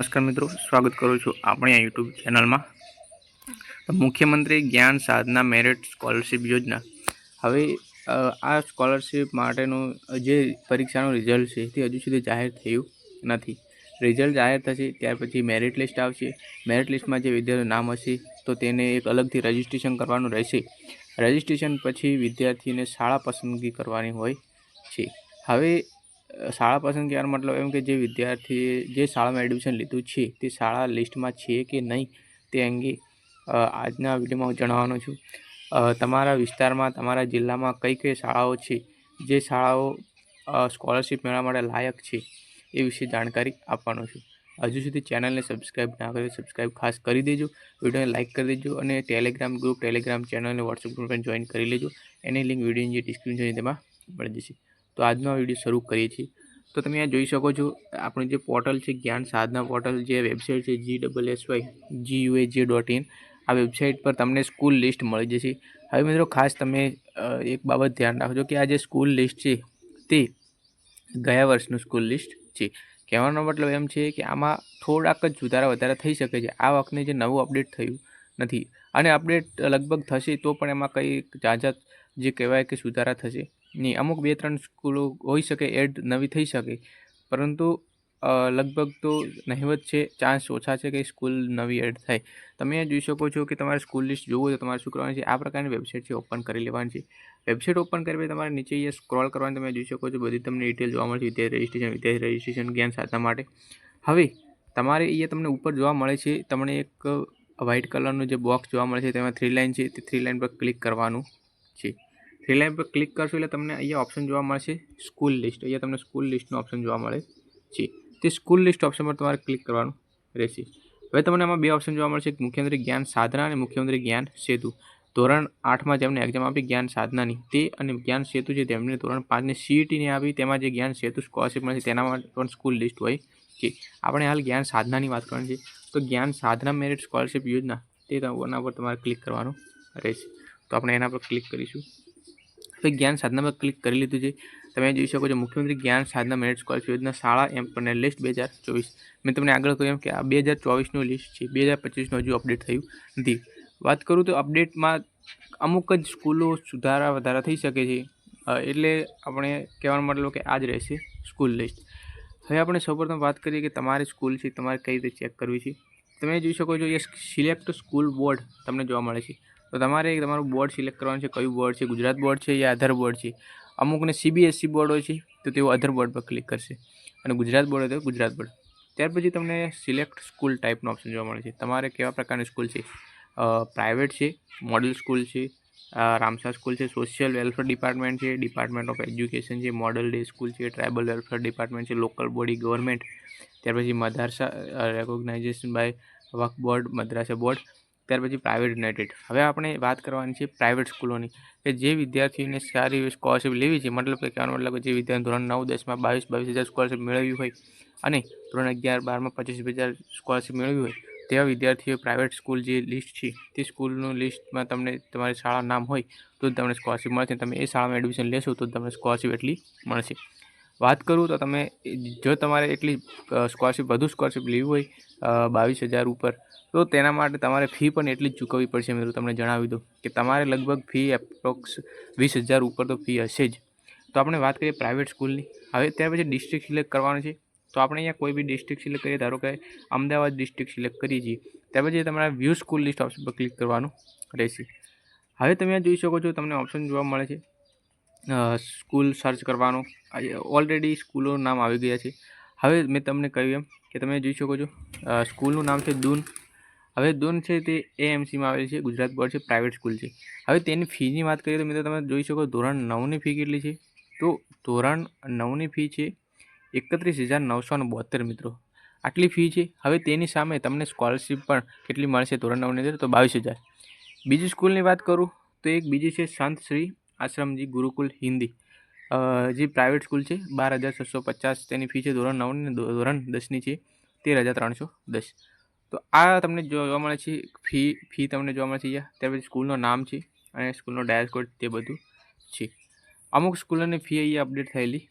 નમસ્કાર મિત્રો, સ્વાગત કરું છું આપણી આ યુટ્યુબ ચેનલમાં. મુખ્યમંત્રી જ્ઞાન સાધના મેરિટ સ્કોલરશિપ યોજના. હવે આ સ્કોલરશિપ માટેનું જે પરીક્ષાનું રિઝલ્ટ છે, તે હજુ સુધી જાહેર થયું નથી. રિઝલ્ટ જાહેર થશે, ત્યાર પછી મેરિટ લિસ્ટ આવશે. મેરિટ લિસ્ટમાં જે વિદ્યાર્થીનું નામ હશે, તો તેને એક અલગથી રજિસ્ટ્રેશન કરવાનું રહેશે. રજિસ્ટ્રેશન પછી વિદ્યાર્થીને શાળા પસંદગી કરવાની હોય છે. હવે શાળા પસંદ કરવાનો મતલબ એમ કે જે વિદ્યાર્થીએ જે શાળામાં એડમિશન લીધું છે, તે શાળા લિસ્ટમાં છે કે નહીં તે અંગે આજના વિડીયોમાં હું જણાવવાનો છું. તમારા વિસ્તારમાં, તમારા જિલ્લામાં કઈ કઈ શાળાઓ છે? જે શાળાઓ સ્કોલરશિપ મેળવવા માટે લાયક છે? એ વિશે જાણકારી આપવાનો છું. હજુ સુધી ચેનલને સબસ્ક્રાઈબ ના કરી સબસ્ક્રાઈબ ખાસ કરી દેજો. વિડીયોને લાઇક કરી દેજો અને ટેલિગ્રામ ગ્રુપ ટેલિગ્રામ ચેનલને વોટ્સઅપ ગ્રુપ જોઈન કરી લેજો. એની લિંક વિડીયોની જે ડિસ્ક્રિપ્શન તેમાં મળી જશે. તો આજનો વીડિયો શરૂ કરીએ છીએ. તો તમે આ જોઈ શકો છો, આપણું જે પોર્ટલ છે, જ્ઞાન સાધના પોર્ટલ, જે વેબસાઇટ છે G double S Y G U J dot in આ વેબસાઇટ પર તમને સ્કૂલ લિસ્ટ મળી જશે. હવે મિત્રો, ખાસ તમે એક બાબત ધ્યાન રાખજો કે આ જે સ્કૂલ લિસ્ટ છે, તે ગયા વર્ષનું સ્કૂલ લિસ્ટ છે. કહેવાનો મતલબ એમ છે કે આમાં થોડાક જ સુધારા વધારા થઈ શકે છે. આ વખતે જે નવું અપડેટ થયું નથી. અને અપડેટ લગભગ થશે તો પણ એમાં કંઈ જાજા જે કહેવાય કે સુધારા થશે. નહીં અમુક બે ત્રણ સ્કૂલો હોઈ શકે, એડ નવી થઈ શકે. પરંતુ લગભગ તો નહિવત છે, ચાન્સ ઓછા છે કે સ્કૂલ નવી એડ થાય. તમે જોઈ શકો છો કે તમારે સ્કૂલ લિસ્ટ જોવું તો તમારે શું કરવાનું છે, આ પ્રકારની વેબસાઇટ છે ઓપન કરી લેવાની છે. વેબસાઇટ ઓપન કરી તમારે નીચે અહીંયા સ્ક્રોલ કરવાની તમે જોઈ શકો છો, બધી તમને ડિટેલ જોવા મળશે, વિદ્યાર્થી રજિસ્ટ્રેશન વિદ્યાર્થી રજિસ્ટ્રેશન જ્ઞાન સાધના માટે. હવે, તમારે અહીંયા તમને ઉપર જોવા મળે છે, તમને એક વ્હાઇટ કલરનું જે બોક્સ જોવા મળે છે, તેમાં થ્રી લાઇન છે, તે થ્રી લાઇન પર ક્લિક કરવાનું છે. લાઇન પર ક્લિક કરશો એટલે તમને અહીંયા ઓપ્શન જોવા મળશે સ્કૂલ લિસ્ટ અહીંયા તમને સ્કૂલ લિસ્ટનો ઓપ્શન જોવા મળે છે. તે સ્કૂલ લિસ્ટ ઓપ્શન પર તમારે ક્લિક કરવાનું રહેશે. હવે તમને આમાં બે ઓપ્શન જોવા મળશે. મુખ્યમંત્રી જ્ઞાન સાધના અને મુખ્યમંત્રી જ્ઞાન સેતુ. ધોરણ આઠમાં જેમને એક્ઝામ આપી જ્ઞાન સાધનાની, તે અને જ્ઞાન સેતુ છે તેમને ધોરણ પાંચની સીઈટીની આપી, તેમાં જે જ્ઞાન સેતુ સ્કોલરશીપ મળે છે તેનામાં પણ સ્કૂલ લિસ્ટ હોય છે. આપણે હાલ જ્ઞાન સાધનાની વાત કરવાની છે. તો જ્ઞાન સાધના મેરિટ સ્કોલરશીપ યોજના, તે એના પર તમારે ક્લિક કરવાનું રહેશે. તો આપણે એના પર ક્લિક કરીશું. હવે જ્ઞાન સાધનામાં ક્લિક કરી લીધું છે. તમે જોઈ શકો છો, મુખ્યમંત્રી જ્ઞાન સાધના મેરિટ સ્કોલરશિપ યોજના શાળા એમ પણ લિસ્ટ બે હજાર ચોવીસ. મેં તમને આગળ કહ્યું કે આ બે હજાર ચોવીસનું લિસ્ટ છે, બે હજાર પચીસનું હજુ અપડેટ થયું નથી. વાત કરું તો અપડેટમાં અમુક જ સ્કૂલો સુધારા વધારા થઈ શકે છે એટલે આપણે કહેવાનો મતલબ કે આ જ રહેશે સ્કૂલ લિસ્ટ. હવે આપણે સૌપ્રથમ વાત કરીએ કે તમારી સ્કૂલ છે, તમારે કઈ રીતે ચેક કરવી છે? તમે જોઈ શકો છો એ સિલેક્ટ સ્કૂલ બોર્ડ તમને જોવા મળે છે. તો તમારે તમારું બોર્ડ સિલેક્ટ કરવાનું છે, કયું બોર્ડ છે, ગુજરાત બોર્ડ છે યા અધર બોર્ડ છે? અમુકને સીબીએસસી બોર્ડ હોય છે, તો તેઓ અધર બોર્ડ પર ક્લિક કરશે. અને ગુજરાત બોર્ડ હોય તો ગુજરાત બોર્ડ. ત્યાર પછી તમને સિલેક્ટ સ્કૂલ ટાઈપનો ઓપ્શન જોવા મળે છે. તમારે કેવા પ્રકારની સ્કૂલ છે? પ્રાઇવેટ છે મોડલ સ્કૂલ છે રામસા સ્કૂલ છે સોશિયલ વેલફેર ડિપાર્ટમેન્ટ છે ડિપાર્ટમેન્ટ ઓફ એજ્યુકેશન છે મોડલ ડે સ્કૂલ છે ટ્રાઇબલ વેલફેર ડિપાર્ટમેન્ટ છે લોકલ બોડી ગવર્મેન્ટ ત્યાર પછી madrasa recognization by Waqf board madrasa board ત્યાર પછી પ્રાઇવેટ યુનાઇટેડ હવે આપણે વાત કરવાની છે પ્રાઇવેટ સ્કૂલોની. કે જે વિદ્યાર્થીઓને સારી એવી સ્કોલરશિપ લેવી છે, મતલબ કે કહેવાનો મતલબ જે વિદ્યાર્થી ધોરણ નવ, દસમાં બાવીસ બાવીસ હજાર સ્કોલરશિપ મેળવી હોય અને ધોરણ અગિયાર, બારમાં પચીસ હજાર સ્કોલરશિપ મેળવી હોય, તેવા વિદ્યાર્થીઓ પ્રાઇવેટ સ્કૂલ જે લિસ્ટ છે, તે સ્કૂલનું લિસ્ટમાં તમને તમારી શાળા નામ હોય, તો તમને સ્કોલરશિપ મળશે. તમે એ શાળામાં એડમિશન લેશો, તો તમને સ્કોલરશિપ એટલી મળશે. વાત કરું તો તમે, જો તમારે એટલી સ્કોલરશિપ વધુ સ્કોલરશિપ લેવી હોય બાવીસ હજાર ઉપર તો તેના માટે તમારે ફી પણ એટલી જ ચૂકવવી પડશે મિત્રો તમને જણાવી દઉં કે તમારે લગભગ ફી એપ્રોક્સ વીસ હજાર ઉપર તો ફી હશે જ. તો આપણે વાત કરીએ પ્રાઇવેટ સ્કૂલની હવે ત્યાર પછી ડિસ્ટ્રિક્ટ સિલેક્ટ કરવાનું છે. તો આપણે અહીંયા કોઈ બી ડિસ્ટ્રિક્ટ સિલેક્ટ કરીએ, ધારો કે અમદાવાદ ડિસ્ટ્રિક્ટ સિલેક્ટ કરીએ છીએ, ત્યાર પછી તમારા વ્યૂ સ્કૂલ લિસ્ટ ઓપ્શન પર ક્લિક કરવાનું રહેશે. હવે તમે આ જોઈ શકો છો, તમને ઓપ્શન જોવા મળે છે. સ્કૂલ સર્ચ કરવાનું. ઓલરેડી સ્કૂલોનું નામ આવી ગયા છે. હવે મેં તમને કહ્યું એમ કે તમે જોઈ શકો છો સ્કૂલનું નામ છે દૂન. હવે દોન છે તે એએમસીમાં આવેલી છે, ગુજરાત બોર્ડ છે પ્રાઇવેટ સ્કૂલ છે. હવે તેની ફીની વાત કરીએ તો મિત્રો તમે જોઈ શકો ધોરણ નવની ફી કેટલી છે? તો ધોરણ નવની ફી છે એકત્રીસ હજાર નવસો ને બોતેર મિત્રો. આટલી ફી છે. હવે તેની સામે તમને સ્કોલરશિપ પણ કેટલી મળશે ધોરણ નવની અંદર? તો બાવીસ હજાર. બીજી સ્કૂલની વાત કરું તો એક બીજી છે સંત શ્રી આશ્રમજી ગુરુકુલ હિન્દી. જે પ્રાઇવેટ સ્કૂલ છે, બાર હજાર છસો પચાસ તેની ફી છે ધોરણ નવની ધોરણ દસની છે તેર હજાર ત્રણસો દસ. તો આ તમને જોવા મળે છે, ફી ફી તમને જોવા મળે છે અહીંયા. ત્યાર પછી સ્કૂલનું નામ છે અને સ્કૂલનો ડાયસ કોડ તે બધું છે. અમુક સ્કૂલોની ફી અહીંયા અપડેટ થયેલી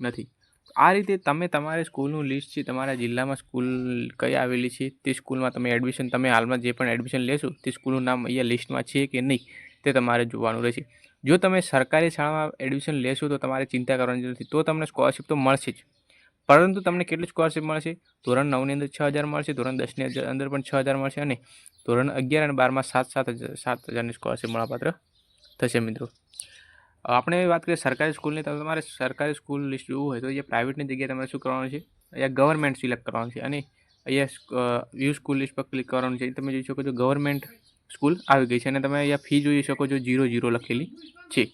નથી. આ રીતે તમે તમારે સ્કૂલનું લિસ્ટ છે, તમારા જિલ્લામાં સ્કૂલ કઈ આવેલી છે, તે સ્કૂલમાં તમે એડમિશન, તમે હાલમાં જે પણ એડમિશન લેશો, તે સ્કૂલનું નામ અહીંયા લિસ્ટમાં છે કે નહીં, તે તમારે જોવાનું રહેશે. જો તમે સરકારી શાળામાં એડમિશન લેશો તો તમારે ચિંતા કરવાની જરૂર નથી. તો તમને સ્કોલરશિપ તો મળશે જ. પરંતુ તમને કેટલી સ્કોલરશીપ મળશે? ધોરણ નવની અંદર છ હજાર મળશે, ધોરણ દસની અંદર પણ છ હજાર મળશે અને ધોરણ અગિયાર અને બારમાં સાત સાત હજાર સાત હજારની સ્કોલરશિપ મળવાપાત્ર થશે મિત્રો. આપણે વાત કરીએ સરકારી સ્કૂલની તો તમારે સરકારી સ્કૂલ લિસ્ટ જોવું હોય તો અહીંયા પ્રાઇવેટની જગ્યાએ તમારે શું કરવાનું છે? અહીંયા ગવર્મેન્ટ સિલેક્ટ કરવાનું છે અને અહીંયા વ્યૂ સ્કૂલ લિસ્ટ પર ક્લિક કરવાનું છે. તમે જોઈ શકો છો ગવર્મેન્ટ સ્કૂલ આવી ગઈ છે અને તમે અહીંયા ફી જોઈ શકો છો જીરો જીરો લખેલી છે.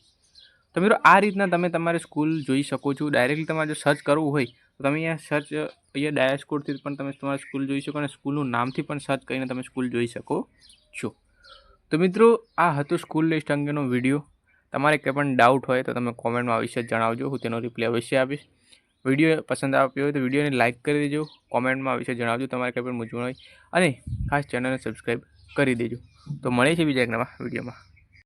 તો મિત્રો, આ રીતના તમે તમારી સ્કૂલ જોઈ શકો છો. ડાયરેક્ટલી તમારે જો સર્ચ કરવું હોય તો તમે અહીંયા સર્ચ અહીંયા ડાયસ્કોડથી પણ તમે તમારી સ્કૂલ જોઈ શકો અને સ્કૂલનું નામથી પણ સર્ચ કરીને તમે સ્કૂલ જોઈ શકો છો. તો મિત્રો, આ હતું સ્કૂલ લિસ્ટ અંગેનો વીડિયો તમારે કંઈ પણ ડાઉટ હોય તો તમે કોમેન્ટમાં અવશ્ય જણાવજો, હું તેનો રિપ્લાય અવશ્ય આપીશ. વીડિયો પસંદ આવ્યો હોય તો વિડીયોને લાઇક કરી દેજો કોમેન્ટમાં અવશ્ય જણાવજો, તમારે કંઈ પણ મૂંઝવણ હોય. અને ખાસ ચેનલને સબસ્ક્રાઈબ કરી દેજો. તો મળે છે બીજા એક નવા વિડીયોમાં